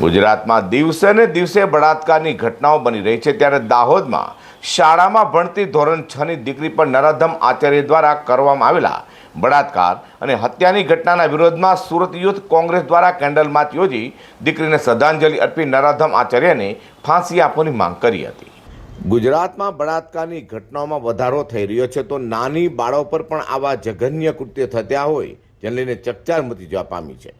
ગુજરાતમાં દિવસે ને દિવસે બળાત્કારની ઘટનાઓ બની રહી છે. ત્યારે દાહોદમાં શાળામાં ભણતી ધોરણ છ ની દીકરી પર નરાધમ આચાર્ય દ્વારા કરવામાં આવેલા બળાત્કાર અને હત્યાની ઘટનાના વિરોધમાં સુરત યુથ કોંગ્રેસ દ્વારા કેન્ડલ માર્ચ યોજી દીકરીને શ્રદ્ધાંજલિ અર્પી નરાધમ આચાર્યને ફાંસી આપવાની માંગ કરી હતી. ગુજરાતમાં બળાત્કારની ઘટનાઓમાં વધારો થઈ રહ્યો છે તો નાની બાળો પર પણ આવા જઘન્ય કૃત્ય થતા હોય, જેને લઈને ચકચાર મચી જવા પામી છે.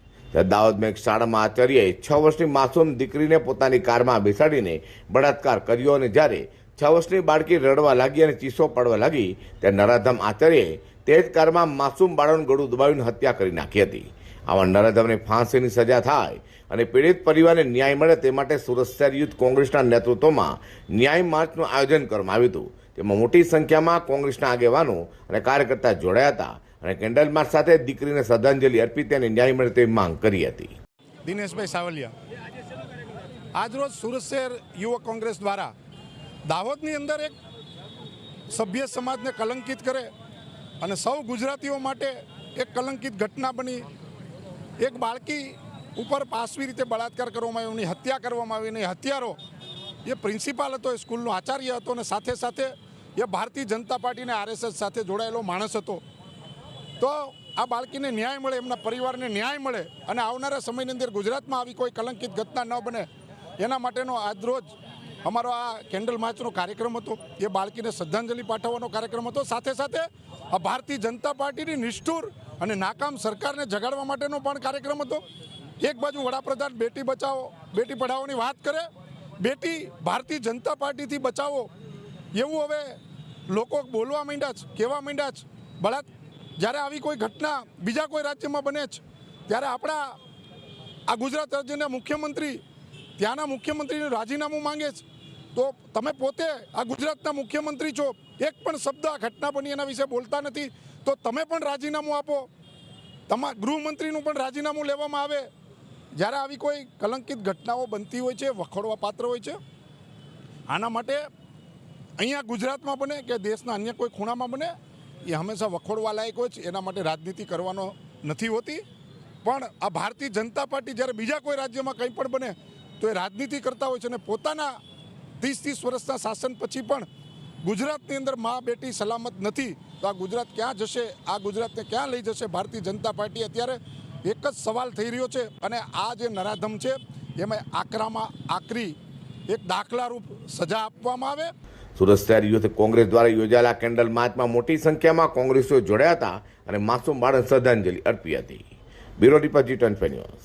દાહોદમાં એક શાળામાં આચાર્યએ છ વર્ષની માસૂમ દીકરીને પોતાની કારમાં બેસાડીને બળાત્કાર કર્યો અને જ્યારે છ વર્ષની બાળકી રડવા લાગી અને ચીસો પાડવા લાગી, ત્યારે નરાધમ આચાર્યએ તે જ કારમાં માસૂમ બાળકનું ગળું દબાવીને હત્યા કરી નાખી હતી. આવા નરાધમને ફાંસીની સજા થાય અને પીડિત પરિવારને ન્યાય મળે તે માટે સુરત શહેર યુથ કોંગ્રેસના નેતૃત્વમાં ન્યાય માર્ચનું આયોજન કરવામાં આવ્યું હતું. તેમાં મોટી સંખ્યામાં કોંગ્રેસના આગેવાનો અને કાર્યકર્તા જોડાયા હતા. અને કેન્ડલ માર્ચ સાથે દીકરીને શ્રદ્ધાંજલિ અર્પી તેને ન્યાય મળે તેવી માંગ કરી હતી. દિનેશભાઈ સાવલિયા આજરોજ સુરત શહેર યુવક કોંગ્રેસ દ્વારા દાહોદની અંદર એક સભ્ય સમાજને કલંકિત કરે અને સૌ ગુજરાતીઓ માટે એક કલંકિત ઘટના બની. એક બાળકી ઉપર પાસવી રીતે બળાત્કાર કરવામાં આવ્યો, એની હત્યા કરવામાં આવી અને હત્યારો એ પ્રિન્સિપાલ હતો, એ સ્કૂલનો આચાર્ય હતો અને સાથે સાથે એ ભારતીય જનતા પાર્ટીને આરએસએસ સાથે જોડાયેલો માણસ હતો. તો આ બાળકીને ન્યાય મળે, એમના પરિવારને ન્યાય મળે અને આવનારા સમયની અંદર ગુજરાતમાં આવી કોઈ કલંકિત ઘટના ન બને, એના માટેનો આજરોજ અમારો આ કેન્ડલ માર્ચનો કાર્યક્રમ હતો. એ બાળકીને શ્રદ્ધાંજલિ પાઠવવાનો કાર્યક્રમ હતો. સાથે સાથે આ ભારતીય જનતા પાર્ટીની નિષ્ઠુર અને નાકામ સરકારને જગાડવા માટેનો પણ કાર્યક્રમ હતો. એક બાજુ વડાપ્રધાન બેટી બચાવો, બેટી પઢાઓની વાત કરે, બેટી ભારતીય જનતા પાર્ટીથી બચાવો. એવું હવે લોકો બોલવા માંડ્યા છે, કહેવા માંડ્યા છે. બળાત જ્યારે આવી કોઈ ઘટના બીજા કોઈ રાજ્યમાં બને છે ત્યારે આપણા આ ગુજરાત રાજ્યના મુખ્યમંત્રી, ત્યાંના મુખ્યમંત્રીનું રાજીનામું માંગે છે તો તમે પોતે આ ગુજરાતના મુખ્યમંત્રી છો, એક પણ શબ્દ આ ઘટના બની એના વિશે બોલતા નથી. તો તમે પણ રાજીનામું આપો. તમા, ગૃહમંત્રીનું પણ રાજીનામું લેવામાં આવે. જ્યારે આવી કોઈ કલંકિત ઘટનાઓ બનતી હોય છે, વખોડવા પાત્ર હોય છે, આના માટે અહીંયા ગુજરાતમાં બને કે દેશના અન્ય કોઈ ખૂણામાં બને એ હંમેશા વખોડવા લાયક હોય છે, એના માટે રાજનીતિ કરવાનો નથી હોતી. પણ આ ભારતીય જનતા પાર્ટી જ્યારે બીજા કોઈ રાજ્યમાં કંઈ પણ બને, તો એ રાજનીતિ કરતા હોય છે અને પોતાના ત્રીસ ત્રીસ વર્ષના શાસન પછી પણ ગુજરાતની અંદર મા બેટી સલામત નથી, તો આ ગુજરાત ક્યાં જશે, આ ગુજરાતને ક્યાં લઈ જશે ભારતીય જનતા પાર્ટી? અત્યારે એક જ સવાલ થઈ રહ્યો છે અને આ જે નરાધમ છે, એમાં આકરામાં આકરી એક દાખલારૂપ સજા આપવામાં આવે. સુરત શહેર યુથ કોંગ્રેસ દ્વારા યોજાયેલા કેન્ડલ માર્ચમાં મોટી સંખ્યામાં કોંગ્રેસીઓ જોડાયા હતા અને માસૂમ બાળક શ્રદ્ધાંજલિ અર્પી હતી. Bureau report G twenty news.